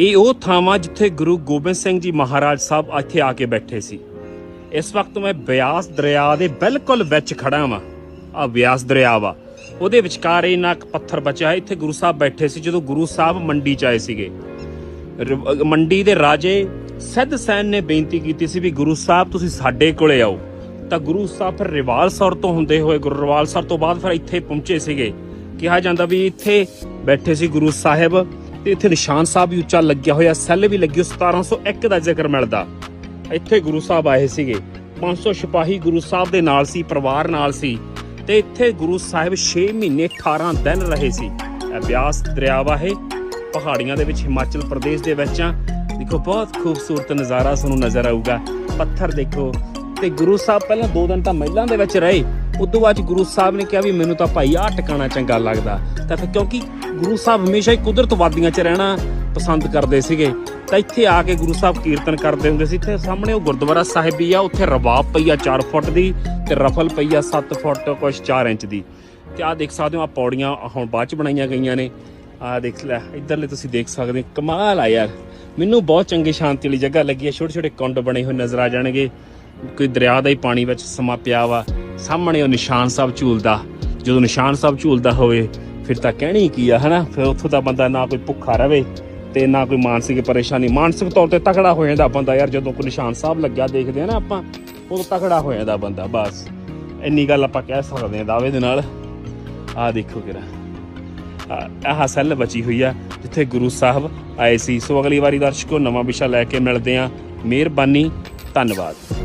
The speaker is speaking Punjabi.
ਇਹ ਉਹ ਥਾਵਾਂ ਜਿੱਥੇ ਗੁਰੂ ਗੋਬਿੰਦ ਸਿੰਘ ਜੀ ਮਹਾਰਾਜ ਸਾਹਿਬ ਇੱਥੇ ਆ ਕੇ ਬੈਠੇ ਸੀ। ਇਸ ਵਕਤ ਮੈਂ ਬਿਆਸ ਦਰਿਆ ਦੇ ਬਿਲਕੁਲ ਵਿੱਚ ਖੜਾ ਵਾਂ। ਆ ਬਿਆਸ ਦਰਿਆ ਵਾ। ਉਹਦੇ ਵਿਚਕਾਰ ਇਹਨਾਂ ਇੱਕ ਪੱਥਰ ਬਚਿਆ ਹੈ ਇੱਥੇ ਗੁਰੂ ਸਾਹਿਬ ਬੈਠੇ ਸੀ ਜਦੋਂ ਗੁਰੂ ਸਾਹਿਬ ਮੰਡੀ ਚ ਆਏ ਸੀਗੇ। ਮੰਡੀ ਦੇ ਰਾਜੇ ਸਿੱਧ ਸੈਨ ਨੇ ਬੇਨਤੀ ਕੀਤੀ ਸੀ ਵੀ ਗੁਰੂ ਸਾਹਿਬ ਤੁਸੀਂ ਸਾਡੇ ਕੋਲੇ ਆਓ। ਤਾਂ ਗੁਰੂ ਸਾਹਿਬ ਫਿਰ ਰਿਵਾਲਸਰ ਤੋਂ ਹੁੰਦੇ ਹੋਏ, ਗੁਰੂ ਰਿਵਾਲਸਰ ਤੋਂ ਬਾਅਦ ਫਿਰ ਇੱਥੇ ਪਹੁੰਚੇ ਸੀਗੇ। ਕਿਹਾ ਜਾਂਦਾ ਵੀ ਇੱਥੇ ਬੈਠੇ ਸੀ ਗੁਰੂ ਸਾਹਿਬ। ਤੇ ਇੱਥੇ ਨਿਸ਼ਾਨ ਸਾਹਿਬ ਵੀ ਉੱਚਾ ਲੱਗਿਆ ਹੋਇਆ ਸੈੱਲ ਵੀ ਲੱਗੀ ਹੋਈ, 1701 ਦਾ ਜ਼ਿਕਰ ਮਿਲਦਾ। ਇੱਥੇ ਗੁਰੂ ਸਾਹਿਬ ਆਏ ਸੀਗੇ 500 ਸਿਪਾਹੀ ਗੁਰੂ ਸਾਹਿਬ ਦੇ ਨਾਲ ਸੀ ਪਰਿਵਾਰ ਨਾਲ ਸੀ ਤੇ ਇੱਥੇ ਗੁਰੂ ਸਾਹਿਬ 6 ਮਹੀਨੇ 18 ਦਿਨ ਰਹੇ ਸੀ। ਇਹ ਬਿਆਸ ਦਰਿਆ ਵਾ ਇਹ ਪਹਾੜੀਆਂ ਦੇ ਵਿੱਚ ਹਿਮਾਚਲ ਪ੍ਰਦੇਸ਼ ਦੇ ਵਿੱਚ ਆ। ਦੇਖੋ ਬਹੁਤ ਖੂਬਸੂਰਤ ਨਜ਼ਾਰਾ ਤੁਹਾਨੂੰ ਨਜ਼ਰ ਆਊਗਾ ਪੱਥਰ ਦੇਖੋ ਤੇ ਗੁਰੂ ਸਾਹਿਬ ਪਹਿਲਾਂ ਦੋ ਦਿਨ ਤਾਂ ਮਹਿਲਾਂ ਦੇ ਵਿੱਚ ਰਹੇ ਉਦੋਂ ਬਾਅਦ 'ਚ ਗੁਰੂ ਸਾਹਿਬ ਨੇ ਕਿਹਾ ਵੀ ਮੈਨੂੰ ਤਾਂ ਭਾਈ ਆਹ ਟਿਕਾਣਾ ਚੰਗਾ ਲੱਗਦਾ। ਤਾਂ ਫਿਰ ਕਿਉਂਕਿ ਗੁਰੂ ਸਾਹਿਬ ਹਮੇਸ਼ਾ ਹੀ ਕੁਦਰਤ ਵਾਦੀਆਂ 'ਚ ਰਹਿਣਾ ਪਸੰਦ ਕਰਦੇ ਸੀਗੇ। ਤਾਂ ਇੱਥੇ ਆ ਕੇ ਗੁਰੂ ਸਾਹਿਬ ਕੀਰਤਨ ਕਰਦੇ ਹੁੰਦੇ ਸੀ। ਇੱਥੇ ਸਾਹਮਣੇ ਉਹ ਗੁਰਦੁਆਰਾ ਸਾਹਿਬ ਵੀ ਆ, ਉੱਥੇ ਰਬਾਬ ਪਈ ਆ 4 ਫੁੱਟ ਦੀ ਤੇ ਰਫਲ ਪਈ ਆ 7 ਫੁੱਟ ਕੁਛ 4 ਇੰਚ ਦੀ। ਤੇ ਆ ਦੇਖ ਸਕਦੇ ਹੋ ਆ ਪੌੜੀਆਂ ਹੁਣ ਬਾਅਦ ਚ ਬਣਾਈਆਂ ਗਈਆਂ ਨੇ। ਆ ਦੇਖ ਲੈ, ਇਧਰਲੇ ਤੁਸੀਂ ਦੇਖ ਸਕਦੇ ਹੋ, ਕਮਾਲ ਆ ਯਾਰ। ਮੈਨੂੰ ਬਹੁਤ ਚੰਗੀ ਸ਼ਾਂਤੀ ਵਾਲੀ ਜਗ੍ਹਾ ਲੱਗੀ ਹੈ ਛੋਟੇ ਛੋਟੇ ਕੁੰਡ ਬਣੇ ਹੋਏ ਨਜ਼ਰ ਆ ਜਾਣਗੇ। ਕੋਈ ਦਰਿਆ ਦਾ ਹੀ ਪਾਣੀ ਵਿੱਚ ਸਮਾ ਪਿਆ ਵਾ। ਸਾਹਮਣੇ ਉਹ ਨਿਸ਼ਾਨ ਸਾਹਿਬ ਝੂਲਦਾ। ਜਦੋਂ ਨਿਸ਼ਾਨ ਸਾਹਿਬ ਝੂਲਦਾ ਹੋਵੇ, ਫਿਰ ਤਾਂ ਕਹਿਣੀ ਕੀ ਆ, ਹਨਾ? ਫਿਰ ਉੱਥੋਂ ਦਾ ਬੰਦਾ ਨਾ ਕੋਈ ਭੁੱਖਾ ਰਵੇ ਤੇ ਨਾ ਕੋਈ ਮਾਨਸਿਕ ਪਰੇਸ਼ਾਨੀ। ਮਾਨਸਿਕ ਤੌਰ ਤੇ ਤਕੜਾ ਹੋ ਜਾਂਦਾ ਬੰਦਾ ਯਾਰ, ਜਦੋਂ ਕੋਈ ਨਿਸ਼ਾਨ ਸਾਹਿਬ ਲੱਗਿਆ, ਦੇਖਦੇ ਆ ਨਾ ਆਪਾਂ, ਉਦੋਂ ਤਕੜਾ ਹੋ ਜਾਂਦਾ ਬੰਦਾ, ਬਸ। ਇੰਨੀ ਗੱਲ ਆਪਾਂ ਕਹਿ ਸਕਦੇ ਆ ਦਾਅਵੇ ਦੇ ਨਾਲ। ਆਹ ਦੇਖੋ ਕਿਰਾ। ਆਹ- ਆਹ ਸੈੱਲ ਬਚੀ ਹੋਈ ਆ, ਜਿੱਥੇ ਗੁਰੂ ਸਾਹਿਬ ਆਏ ਸੀ। ਸੋ ਅਗਲੀ ਵਾਰੀ ਦਰਸ਼ਕੋ, ਨਵਾਂ ਵਿਸ਼ਾ ਲੈ ਕੇ ਮਿਲਦੇ ਆ। ਮਿਹਰਬਾਨੀ, ਧੰਨਵਾਦ।